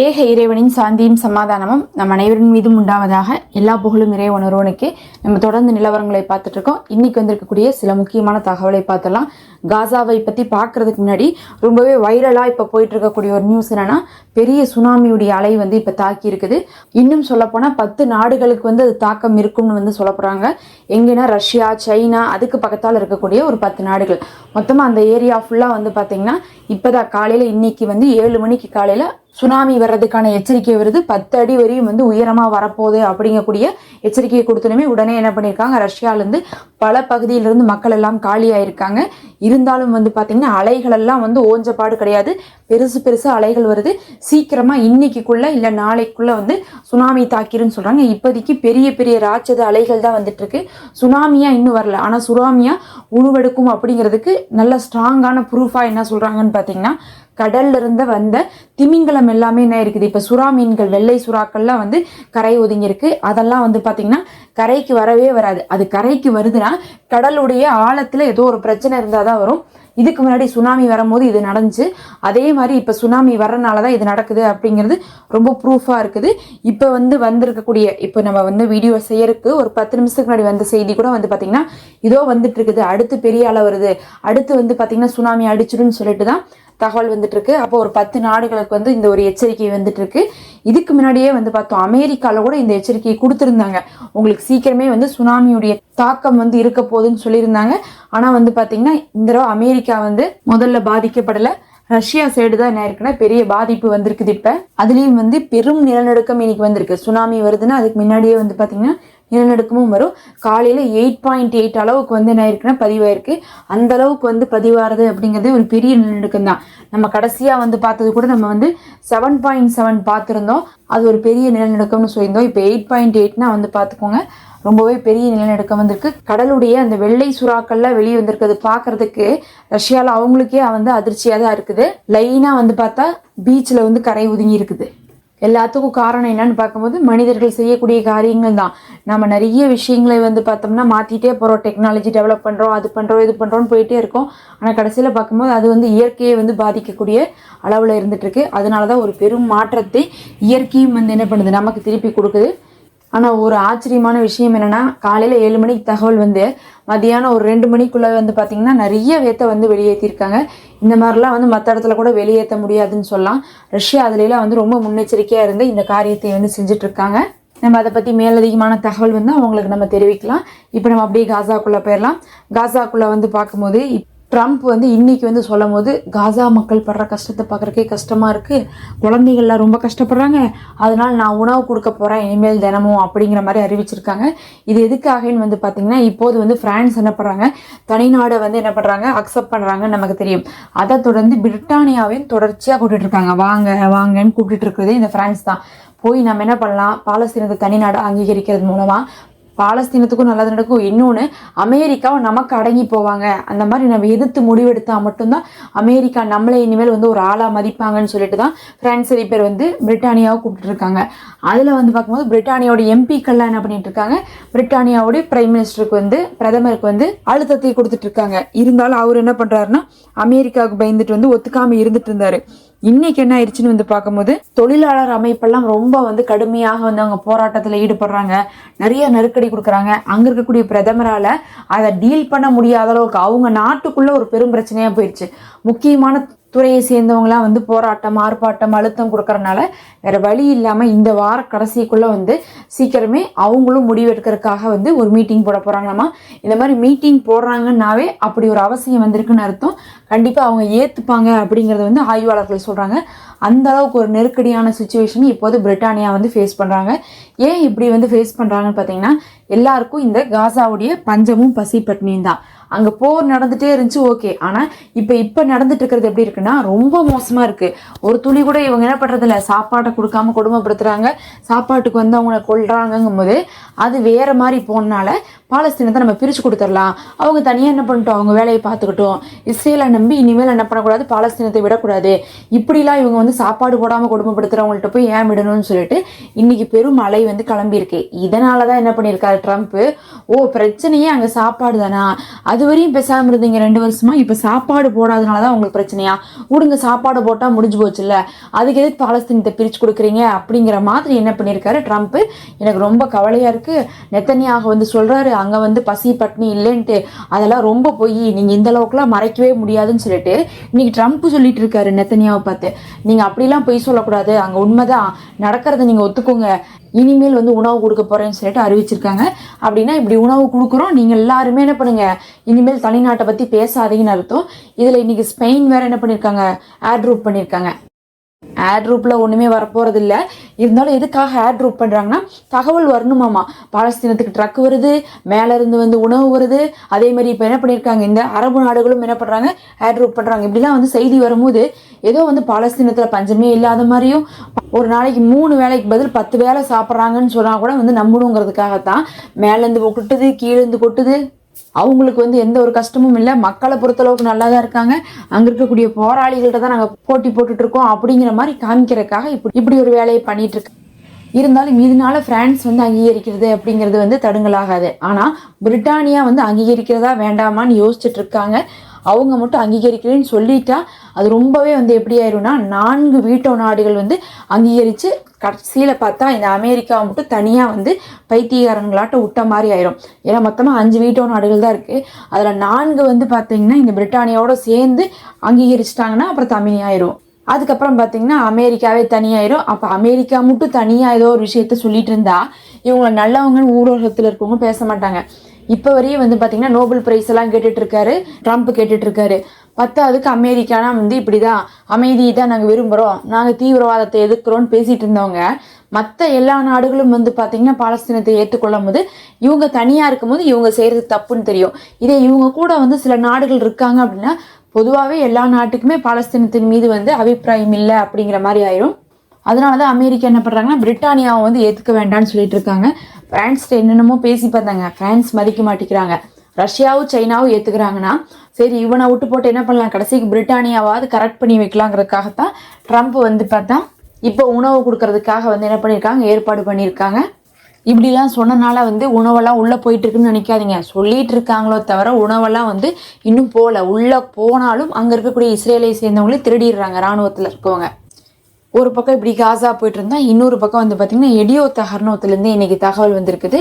ஏக இறைவனின் சாந்தியும் சமாதானமும் நம் அனைவரின் மீதும் உண்டாவதாக எல்லா புகழும் இறை உணர்வனுக்கு நம்ம தொடர்ந்து நிலவரங்களை பார்த்துட்டு இருக்கோம். இன்னைக்கு வந்திருக்கக்கூடிய சில முக்கியமான தகவலை பார்த்தலாம் காசாவை பற்றி பார்க்கறதுக்கு முன்னாடி ரொம்பவே வைரலாக இப்போ போயிட்டு இருக்கக்கூடிய ஒரு நியூஸ் என்னன்னா பெரிய சுனாமியுடைய அலை வந்து இப்போ தாக்கி இருக்குது. இன்னும் சொல்லப்போனால் பத்து நாடுகளுக்கு வந்து அது தாக்கம் இருக்கும்னு வந்து சொல்லப்படுறாங்க எங்கன்னா ரஷ்யா சைனா அதுக்கு பக்கத்தால் இருக்கக்கூடிய ஒரு பத்து நாடுகள். மொத்தமாக அந்த ஏரியா ஃபுல்லாக வந்து பார்த்திங்கன்னா இப்போ தான் காலையில் இன்னைக்கு வந்து ஏழு மணிக்கு காலையில் சுனாமி வர்றதுக்கான எச்சரிக்கை வருது. பத்து அடி வரையும் வந்து உயரமாக வரப்போகுது அப்படிங்கக்கூடிய எச்சரிக்கையை கொடுத்தனுமே உடனே என்ன பண்ணியிருக்காங்க? ரஷ்யாவிலேருந்து பல பகுதியிலிருந்து மக்கள் எல்லாம் காலியாயிருக்காங்க. இருந்தாலும் வந்து பார்த்திங்கன்னா அலைகளெல்லாம் வந்து வந்து ஓஞ்சப்பாடு கிடையாது. பெருசு பெருசு அலைகள் வருது. சீக்கிரமாக இன்னைக்குள்ளே இல்லை நாளைக்குள்ளே வந்து சுனாமி தாக்கிருன்னு சொல்கிறாங்க இப்போதைக்கு பெரிய பெரிய ராட்சத அலைகள் தான் வந்துட்டுருக்கு. சுனாமியாக சுனாமியா இன்னும் வரல. ஆனால் சுனாமியா உருவெடுக்கும் அப்படிங்கிறதுக்கு நல்ல ஸ்ட்ராங்கான ப்ரூஃபாக என்ன சொல்கிறாங்கன்னு பார்த்தீங்கன்னா கடல்ல இருந்து வந்த திமிங்கலம் எல்லாமே என்ன இருக்குது? இப்போ சுறா மீன்கள் வெள்ளை சுறாக்கள்லாம் வந்து கரை ஒதுங்கியிருக்கு. அதெல்லாம் வந்து பார்த்தீங்கன்னா கரைக்கு வரவே வராது. அது கரைக்கு வருதுன்னா கடலுடைய ஆழத்தில் ஏதோ ஒரு பிரச்சனை இருந்தால் தான் வரும். இதுக்கு முன்னாடி சுனாமி வரும்போது இது நடந்துச்சு. அதே மாதிரி இப்போ சுனாமி வர்றனால தான் இது நடக்குது அப்படிங்கிறது ரொம்ப ப்ரூஃபாக இருக்குது. இப்போ வந்து வந்திருக்கக்கூடிய இப்போ நம்ம வந்து வீடியோ செய்யறதுக்கு ஒரு பத்து நிமிஷத்துக்கு முன்னாடி வந்த செய்தி கூட வந்து பார்த்தீங்கன்னா இதோ வந்துட்டு இருக்குது. அடுத்து பெரிய அளவு வருது. அடுத்து வந்து பார்த்தீங்கன்னா சுனாமி அடிச்சிடுன்னு சொல்லிட்டு தான் தகவல் வந்துட்டுருக்கு. அப்போ ஒரு பத்து நாடுகளுக்கு வந்து இந்த ஒரு எச்சரிக்கை வந்துட்டுருக்கு. இதுக்கு முன்னாடியே வந்து பார்த்தோம் அமெரிக்காவில் கூட இந்த எச்சரிக்கையை கொடுத்துருந்தாங்க. உங்களுக்கு சீக்கிரமே வந்து சுனாமியுடைய தாக்கம் வந்து இருக்க போகுதுன்னு சொல்லியிருந்தாங்க. ஆனால் வந்து பார்த்தீங்கன்னா இந்த தடவை அமெரிக்கா வந்து முதல்ல பாதிக்கப்படல. ரஷ்யா சைடு தான் என்ன இருக்குன்னா பெரிய பாதிப்பு வந்திருக்குது இப்போ. அதுலேயும் வந்து பெரும் நிலநடுக்கம் இன்னைக்கு வந்திருக்கு. சுனாமி வருதுன்னா அதுக்கு முன்னாடியே வந்து பார்த்தீங்கன்னா நிலநடுக்கமும் வரும். காலையில் எயிட் பாயிண்ட் எயிட் அளவுக்கு வந்து என்ன இருக்குன்னா பதிவாயிருக்கு. அந்த அளவுக்கு வந்து பதிவாகிறது அப்படிங்கிறது ஒரு பெரிய நிலநடுக்கம் தான் நம்ம கடைசியாக வந்து பார்த்தது கூட நம்ம வந்து செவன் பாயிண்ட் செவன் பார்த்துருந்தோம். அது ஒரு பெரிய நிலநடுக்கம்னு சொல்லியிருந்தோம். இப்போ எயிட் பாயிண்ட் எயிட்னா வந்து பார்த்துக்கோங்க ரொம்பவே பெரிய நிலநடுக்கம் வந்திருக்கு. கடலுடைய அந்த வெள்ளை சுறாக்கள்லாம் வெளியே வந்திருக்கிறது பார்க்கறதுக்கு ரஷ்யாவில் அவங்களுக்கே வந்து அதிர்ச்சியாக தான் இருக்குது. லைனாக வந்து பார்த்தா பீச்சில் வந்து கரை ஒதுங்கி இருக்குது. எல்லாத்துக்கும் காரணம் என்னன்னு பார்க்கும்போது மனிதர்கள் செய்யக்கூடிய காரியங்கள் தான் நம்ம நிறைய விஷயங்களை வந்து பார்த்தோம்னா மாற்றிட்டே போகிறோம் டெக்னாலஜி டெவலப் பண்ணுறோம் அது பண்ணுறோம் இது பண்ணுறோம்னு போயிட்டே இருக்கோம். ஆனால் கடைசியில் பார்க்கும்போது அது வந்து இயற்கையை வந்து பாதிக்கக்கூடிய அளவில் இருந்துகிட்ருக்கு அதனால தான் ஒரு பெரும் மாற்றத்தை இயற்கையும் வந்து என்ன பண்ணுது? நமக்கு திருப்பி கொடுக்குது. ஆனால் ஒரு ஆச்சரியமான விஷயம் என்னன்னா காலையில் ஏழு மணிக்கு தகவல் வந்து மதியானம் ஒரு ரெண்டு மணிக்குள்ளே வந்து பார்த்திங்கன்னா நிறைய வேத்தை வந்து வெளியேற்றிருக்காங்க இந்த மாதிரிலாம் வந்து மற்ற இடத்துல கூட வெளியேற்ற முடியாதுன்னு சொல்லலாம். ரஷ்யா அதுலலாம் வந்து ரொம்ப முன்னெச்சரிக்கையாக இருந்து இந்த காரியத்தை வந்து செஞ்சிட்ருக்காங்க நம்ம அதை பற்றி மேலதிகமான தகவல் வந்து அவங்களுக்கு நம்ம தெரிவிக்கலாம். இப்போ நம்ம அப்படியே காசாக்குள்ளே போயிடலாம். காசாக்குள்ளே வந்து பார்க்கும்போது ட்ரம்ப் வந்து இன்னைக்கு வந்து சொல்லும் போது காசா மக்கள் படுற கஷ்டத்தை பார்க்குறக்கே கஷ்டமாக இருக்குது குழந்தைகள்லாம் ரொம்ப கஷ்டப்படுறாங்க. அதனால் நான் உணவு கொடுக்க போகிறேன் இனிமேல் தினமும் அப்படிங்கிற மாதிரி அறிவிச்சிருக்காங்க. இது எதுக்காகன்னு வந்து பார்த்திங்கன்னா இப்போது வந்து ஃப்ரான்ஸ் என்ன பண்ணுறாங்க தனிநாடை வந்து என்ன பண்ணுறாங்க அக்செப்ட் பண்ணுறாங்கன்னு நமக்கு தெரியும். அதை தொடர்ந்து பிரிட்டானியாவையும் தொடர்ச்சியாக கூப்பிட்டுட்டு இருக்காங்க. வாங்க வாங்கன்னு கூப்பிட்டுட்டு இருக்கிறதே இந்த பிரான்ஸ் தான். போய் நம்ம என்ன பண்ணலாம்? பாலஸ்தீனத்தை தனிநாடு அங்கீகரிக்கிறது மூலமாக பாலஸ்தீனத்துக்கும் நல்லது நடக்கும். இன்னொன்று அமெரிக்காவும் நமக்கு அடங்கி போவாங்க. அந்த மாதிரி நம்ம எதிர்த்து முடிவெடுத்தால் மட்டும்தான் அமெரிக்கா நம்மளை இனிமேல் வந்து ஒரு ஆளாக மதிப்பாங்கன்னு சொல்லிட்டு தான் பிரான்ஸ் பேர் வந்து பிரிட்டானியாவை கூப்பிட்டுருக்காங்க அதில் வந்து பார்க்கும்போது பிரிட்டானியாவோட எம்பிக்கள்லாம் என்ன பண்ணிட்டு இருக்காங்க? பிரிட்டானியாவுடைய பிரைம் மினிஸ்டருக்கு வந்து பிரதமருக்கு வந்து அழுத்தத்தை கொடுத்துட்டு இருக்காங்க. இருந்தாலும் அவர் என்ன பண்ணுறாருன்னா அமெரிக்காவுக்கு பயந்துட்டு வந்து ஒத்துக்காம இருந்துட்டு இருந்தாரு. இன்னைக்கு என்ன ஆயிடுச்சுன்னு வந்து பார்க்கும்போது தொழிலாளர் அமைப்பெல்லாம் ரொம்ப வந்து கடுமையாக வந்து அவங்க போராட்டத்தில் ஈடுபடுறாங்க. நிறைய நெருக்கடி கொடுக்குறாங்க. அங்க இருக்கக்கூடிய பிரதமரால அதை டீல் பண்ண முடியாத அளவுக்கு அவங்க நாட்டுக்குள்ள ஒரு பெரும் பிரச்சனையா போயிடுச்சு. முக்கியமான துறையை சேர்ந்தவங்களாம் வந்து போராட்டம் ஆர்ப்பாட்டம் அழுத்தம் கொடுக்கறனால வேற வழி இல்லாமல் இந்த வார கடைசிக்குள்ளே வந்து சீக்கிரமே அவங்களும் முடிவெடுக்கிறதுக்காக வந்து ஒரு மீட்டிங் போட போறாங்களாமா இந்த மாதிரி மீட்டிங் போடுறாங்கன்னாவே அப்படி ஒரு அவசியம் வந்திருக்குன்னு அர்த்தம். கண்டிப்பாக அவங்க ஏற்றுப்பாங்க அப்படிங்கிறத வந்து ஆய்வாளர்கள் சொல்கிறாங்க அந்த அளவுக்கு ஒரு நெருக்கடியான சுச்சுவேஷன் இப்போது பிரிட்டானியா வந்து ஃபேஸ் பண்ணுறாங்க ஏன் இப்படி வந்து ஃபேஸ் பண்ணுறாங்கன்னு பார்த்தீங்கன்னா எல்லாருக்கும் இந்த காசாவுடைய பஞ்சமும் பசி பட்னியும் தான். அங்கே போர் நடந்துகிட்டே இருந்துச்சு ஓகே. ஆனால் இப்போ இப்போ நடந்துட்டு இருக்கிறது எப்படி இருக்குன்னா ரொம்ப மோசமாக இருக்குது ஒரு துளி கூட இவங்க என்ன பண்ணுறதில்ல சாப்பாட்டை கொடுக்காம கொடுமைப்படுத்துகிறாங்க சாப்பாட்டுக்கு வந்து அவங்கள கொல்றாங்கங்கும் போது அது வேறு மாதிரி போனால பாலஸ்தீனத்தை நம்ம பிரித்து கொடுத்துடலாம். அவங்க தனியாக என்ன பண்ணிட்டோம்? அவங்க வேலையை பார்த்துக்கிட்டோம். இஸ்ரேலை நம்பி இனிமேல் என்ன பண்ணக்கூடாது? பாலஸ்தீனத்தை விடக்கூடாது. இப்படிலாம் இவங்க வந்து சாப்பாடு போடாமல் குடும்பப்படுத்துகிறவங்கள்ட்ட போய் ஏன் விடணும்னு சொல்லிட்டு இன்னைக்கு பெரும் மழை வந்து கிளம்பியிருக்கு. இதனால தான் என்ன பண்ணியிருக்காரு ட்ரம்ப்பு ஓ பிரச்சனையே அங்கே சாப்பாடு தானா அது வரையும் பேசாமல் இருந்தீங்க ரெண்டு வருஷமா. இப்போ சாப்பாடு போடாதனால தான் உங்களுக்கு பிரச்சனையா? விடுங்க சாப்பாடு போட்டால் முடிஞ்சு போச்சுல்ல. அதுக்கு எதுக்கு பாலஸ்தீனத்தை பிரித்து கொடுக்குறீங்க? அப்படிங்கிற மாதிரி என்ன பண்ணியிருக்காரு ட்ரம்ப்பு எனக்கு ரொம்ப கவலையாக இருக்குது நெத்தனியாக வந்து சொல்கிறாரு அங்கே வந்து பசி பட்னி இல்லைன்ட்டு அதெல்லாம் ரொம்ப போய் நீங்கள் இந்த அளவுக்குலாம் மறைக்கவே முடியாதுன்னு சொல்லிட்டு இன்னைக்கு ட்ரம்ப் சொல்லிட்டு இருக்காரு நெத்தனியாவை பார்த்து. நீங்கள் அப்படிலாம் பொய் சொல்லக்கூடாது. அங்கே உண்மைதான். நடக்கிறத நீங்கள் ஒத்துக்கோங்க. இனிமேல் வந்து உணவு கொடுக்க போகிறேன்னு சொல்லிட்டு அறிவிச்சிருக்காங்க. அப்படின்னா இப்படி உணவு கொடுக்குறோம். நீங்கள் எல்லாருமே என்ன பண்ணுங்கள் இனிமேல் தனிநாட்டை பற்றி பேசாதீங்கன்னு அர்த்தம். இதில் இன்னைக்கு ஸ்பெயின் வேறு என்ன பண்ணியிருக்காங்க ஏர் பண்ணியிருக்காங்க ஆட் ரூப்பில் ஒன்றுமே வரப்போகிறது இல்லை இருந்தாலும் எதுக்காக ஆட் ட்ரூப் பண்றாங்கன்னா தகவல் வரணுமாமா. பாலஸ்தீனத்துக்கு ட்ரக் வருது மேலேருந்து வந்து உணவு வருது. அதே மாதிரி இப்போ என்ன பண்ணிருக்காங்க இந்த அரபு நாடுகளும் என்ன பண்ணுறாங்க ஆட் ட்ரூப் பண்ணுறாங்க இப்படிலாம் வந்து செய்தி வரும்போது ஏதோ வந்து பாலஸ்தீனத்தில் பஞ்சமே இல்லாத மாதிரியும் ஒரு நாளைக்கு மூணு வேலைக்கு பதில் பத்து வேலை சாப்பிட்றாங்கன்னு சொன்னால் கூட வந்து நம்பணுங்கிறதுக்காகத்தான். மேலேருந்து கொட்டுது கீழேருந்து கொட்டுது. அவங்களுக்கு வந்து எந்த ஒரு கஷ்டமும் இல்லை. மக்களை பொறுத்தளவுக்கு நல்லா தான் இருக்காங்க. அங்க இருக்கக்கூடிய போராளிகள்கிட்ட தான் நாங்க போட்டி போட்டுட்டு இருக்கோம் அப்படிங்கிற மாதிரி காமிக்கிறதுக்காக இப்படி இப்படி ஒரு வேலையை பண்ணிட்டு இருக்கு. இருந்தாலும் இதனால பிரான்ஸ் வந்து அங்கீகரிக்கிறது அப்படிங்கிறது வந்து தடுங்கலாகாது. ஆனா பிரிட்டானியா வந்து அங்கீகரிக்கிறதா வேண்டாமான்னு யோசிச்சுட்டு இருக்காங்க. அவங்க மட்டும் அங்கீகரிக்கிறேன்னு சொல்லிட்டா அது ரொம்பவே வந்து எப்படி ஆயிரும்னா நான்கு வீட்டோ நாடுகள் வந்து அங்கீகரித்து கடைசியில் பார்த்தா இந்த அமெரிக்காவை மட்டும் தனியாக வந்து பைத்தியகாரங்களாட்ட விட்ட மாதிரி ஆயிரும். ஏன்னா மொத்தமாக அஞ்சு வீட்டோ நாடுகள் தான் இருக்குது அதில் நான்கு வந்து பார்த்திங்கன்னா இந்த பிரிட்டானியாவோட சேர்ந்து அங்கீகரிச்சிட்டாங்கன்னா அப்புறம் தமிழ் ஆயிரும். அதுக்கப்புறம் பார்த்தீங்கன்னா அமெரிக்காவே தனியாயிரும். அப்போ அமெரிக்கா மட்டும் தனியாக ஏதோ ஒரு விஷயத்த சொல்லிட்டு இருந்தா இவங்களை நல்லவங்கன்னு ஊடகத்தில் இருக்கவங்க பேச மாட்டாங்க. இப்போ வரையும் வந்து பார்த்தீங்கன்னா நோபல் பிரைஸ் எல்லாம் கேட்டுட்டு இருக்காரு. ட்ரம்ப் கேட்டுட்டு இருக்காரு. பத்தாவதுக்கு அமெரிக்கானா வந்து இப்படி தான் அமைதியை தான் நாங்கள் விரும்புகிறோம் நாங்கள் தீவிரவாதத்தை எதிர்க்கிறோம்னு பேசிட்டு இருந்தவங்க மற்ற எல்லா நாடுகளும் வந்து பார்த்தீங்கன்னா பாலஸ்தீனத்தை ஏற்றுக்கொள்ளும் போது இவங்க தனியாக இருக்கும்போது இவங்க செய்கிறது தப்புன்னு தெரியும். இதே இவங்க கூட வந்து சில நாடுகள் இருக்காங்க அப்படின்னா பொதுவாகவே எல்லா நாட்டுக்குமே பாலஸ்தீனத்தின் மீது வந்து அபிப்பிராயம் இல்லை அப்படிங்கிற மாதிரி ஆயிரும். அதனால தான் அமெரிக்கா என்ன பண்ணுறாங்கன்னா பிரிட்டானியாவை வந்து ஏற்றுக்க வேண்டாம்னு சொல்லிட்டு இருக்காங்க. பிரான்ஸ்ட என்னென்னமோ பேசி பார்த்தாங்க. பிரான்ஸ் மதிக்க மாட்டேங்கிறாங்க. ரஷ்யாவும் சைனாவும் ஏற்றுக்கிறாங்கன்னா சரி இவனை விட்டு போட்டு என்ன பண்ணலாம்? கடைசிக்கு பிரிட்டானியாவாவது கரெக்ட் பண்ணி வைக்கலாங்கிறதுக்காகத்தான் ட்ரம்ப் வந்து பார்த்தா இப்போ உணவு கொடுக்கறதுக்காக வந்து என்ன பண்ணியிருக்காங்க? ஏற்பாடு பண்ணியிருக்காங்க. இப்படிலாம் சொன்னனால வந்து உணவெல்லாம் உள்ளே போயிட்டுருக்குன்னு நினைக்காதீங்க. சொல்லிட்டு இருக்காங்களோ தவிர உணவெல்லாம் வந்து இன்னும் போகல உள்ளே போனாலும் அங்கே இருக்கக்கூடிய இஸ்ரேலை சேர்ந்தவங்களே திருடிடுறாங்க ராணுவத்தில் இருக்கவங்க. ஒரு பக்கம் இப்படி காசா போயிட்டு இருந்தா இன்னொரு பக்கம் வந்து பார்த்தீங்கன்னா எடியோ தகர்ணவத்திலேருந்து இன்னைக்கு தகவல் வந்திருக்குது.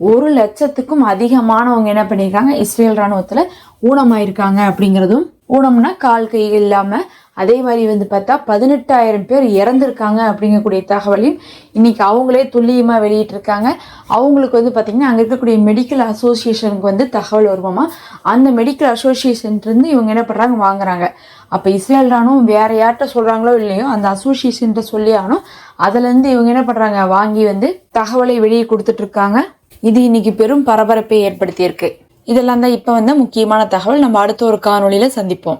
ஒரு லட்சத்துக்கும் அதிகமானவங்க என்ன பண்ணியிருக்காங்க இஸ்ரேல் ராணுவத்தில் ஊனமாயிருக்காங்க அப்படிங்கிறதும் ஊனம்னா கால் கை இல்லாமல் அதே மாதிரி வந்து பார்த்தா பதினெட்டாயிரம் பேர் இறந்துருக்காங்க அப்படிங்கக்கூடிய தகவலையும் இன்னைக்கு அவங்களே துல்லியமாக வெளியிட்டிருக்காங்க. அவங்களுக்கு வந்து பார்த்திங்கன்னா அங்கே இருக்கக்கூடிய மெடிக்கல் அசோசியேஷனுக்கு வந்து தகவல் வருமாமா? அந்த மெடிக்கல் அசோசியேஷன்லேருந்து இவங்க என்ன பண்ணுறாங்க வாங்குறாங்க. அப்போ இஸ்ரேல் ராணுவம் வேற யார்கிட்ட சொல்கிறாங்களோ இல்லையோ அந்த அசோசியேஷன்கிட்ட சொல்லி ஆகணும் அதுலேருந்து இவங்க என்ன பண்ணுறாங்க வாங்கி வந்து தகவலை வெளியே கொடுத்துட்ருக்காங்க இது இன்னைக்கு பெரும் பரபரப்பை ஏற்படுத்தியிருக்கு. இதெல்லாம் தான் இப்போ வந்த முக்கியமான தகவல். நம்ம அடுத்த ஒரு காணொலியில் சந்திப்போம்.